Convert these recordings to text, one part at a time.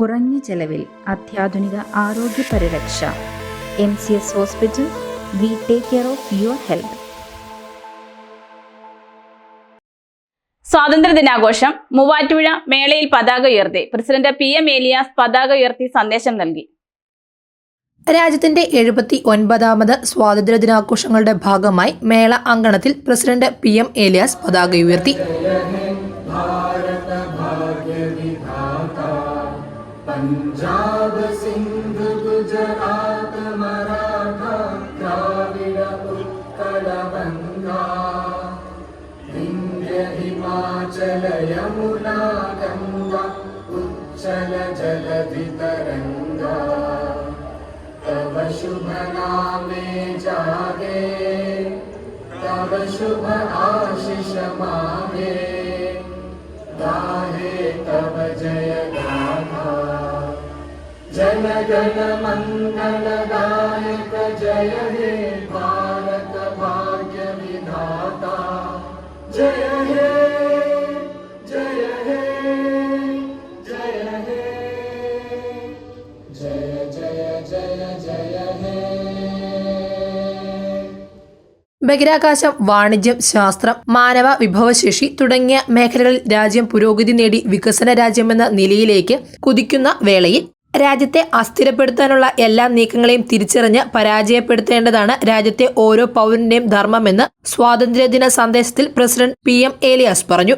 കുറഞ്ഞ ചെലവിൽ അത്യാധുനിക ആരോഗ്യ പരിരക്ഷ. M C S hospital we take care of your health. സ്വാതന്ത്ര്യ ദിനാഘോഷം മൂവാറ്റുപുഴ മേളയിൽ പതാക ഉയർത്തി. പ്രസിഡന്റ് പി എം ഏലിയാസ് പതാക ഉയർത്തി സന്ദേശം നൽകി. രാജ്യത്തിന്റെ എഴുപത്തി ഒൻപതാമത് സ്വാതന്ത്ര്യ ദിനാഘോഷങ്ങളുടെ ഭാഗമായി മേള അങ്കണത്തിൽ പ്രസിഡന്റ് പി എം ഏലിയാസ് പതാക ഉയർത്തി. पञ्जाब सिन्ध गुजरात, मराठा, द्राविड उत्कलबङ्गा विन्द्य हिमाचल, यमुना, गंगा उच्चल जलधितरङ्गा तव शुभनामे जागे, तव शुभ आशिष मागे। गाहे तव जय गाथा जन गण मंगल दायक जय हे भारत भाग्य विधाता जय हे जय हे जय हे जय जय जय जय हे ബഹിരാകാശം വാണിജ്യം ശാസ്ത്രം മാനവ വിഭവശേഷി തുടങ്ങിയ മേഖലകളിൽ രാജ്യം പുരോഗതി നേടി വികസന രാജ്യമെന്ന നിലയിലേക്ക് കുതിക്കുന്ന വേളയിൽ രാജ്യത്തെ അസ്ഥിരപ്പെടുത്താനുള്ള എല്ലാ നീക്കങ്ങളെയും തിരിച്ചറിഞ്ഞ് പരാജയപ്പെടുത്തേണ്ടതാണ് രാജ്യത്തെ ഓരോ പൗരന്റെയും ധർമ്മമെന്ന് സ്വാതന്ത്ര്യദിന സന്ദേശത്തിൽ പ്രസിഡന്റ് പി എം ഏലിയാസ് പറഞ്ഞു.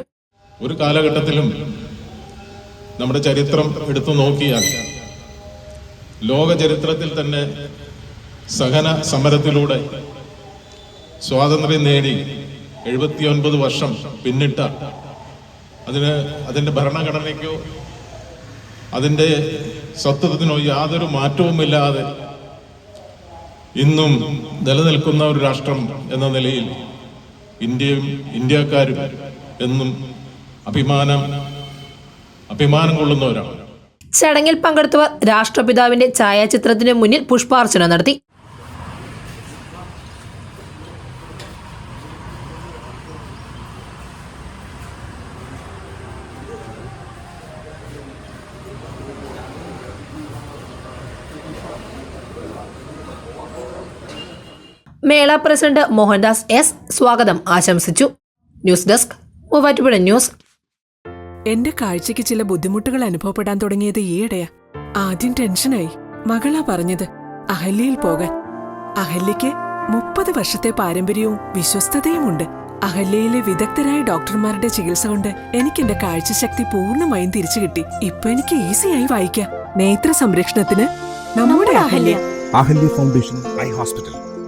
ഒരു കാലഘട്ടത്തിലും നമ്മുടെ ചരിത്രം എടുത്തു നോക്കിയാൽ ലോക ചരിത്രത്തിൽ തന്നെ സഹന സമരത്തിലൂടെ സ്വാതന്ത്ര്യം നേടി എഴുപത്തിയൊൻപത് വർഷം പിന്നിട്ട അതിന് അതിന്റെ ഭരണഘടനയ്ക്കോ അതിന്റെ സത്വത്തിനോ യാതൊരു മാറ്റവുമില്ലാതെ ഇന്നും നിലനിൽക്കുന്ന ഒരു രാഷ്ട്രം എന്ന നിലയിൽ ഇന്ത്യയും ഇന്ത്യക്കാരും എന്നും അഭിമാനം അഭിമാനം കൊള്ളുന്നവരാണ്. ചടങ്ങിൽ പങ്കെടുത്തവർ രാഷ്ട്രപിതാവിന്റെ ഛായാചിത്രത്തിന് മുന്നിൽ പുഷ്പാർച്ചന നടത്തി. മേള പ്രസിഡന്റ് മോഹൻദാസ് എസ് സ്വാഗതം ആശംസിച്ചു. News desk Muvattupuzha news. എന്റെ കാഴ്ചയ്ക്ക് ചില ബുദ്ധിമുട്ടുകൾ അനുഭവപ്പെടാൻ തുടങ്ങിയത് ഈയിടെയാ. ആദ്യം ടെൻഷനായി. മകളാ പറഞ്ഞത് അഹല്യയിൽ പോകാൻ. അഹല്യയ്ക്ക് മുപ്പത് വർഷത്തെ പാരമ്പര്യവും വിശ്വസ്തതയുമുണ്ട്. അഹല്യയിലെ വിദഗ്ധരായ ഡോക്ടർമാരുടെ ചികിത്സ കൊണ്ട് എനിക്ക് എന്റെ കാഴ്ചശക്തി പൂർണമായും തിരിച്ചു കിട്ടി. ഇപ്പൊ എനിക്ക് ഈസിയായി വായിക്കാം. നേത്ര സംരക്ഷണത്തിന് നമ്മുടെ Ahalya. Ahalya foundation eye hospital.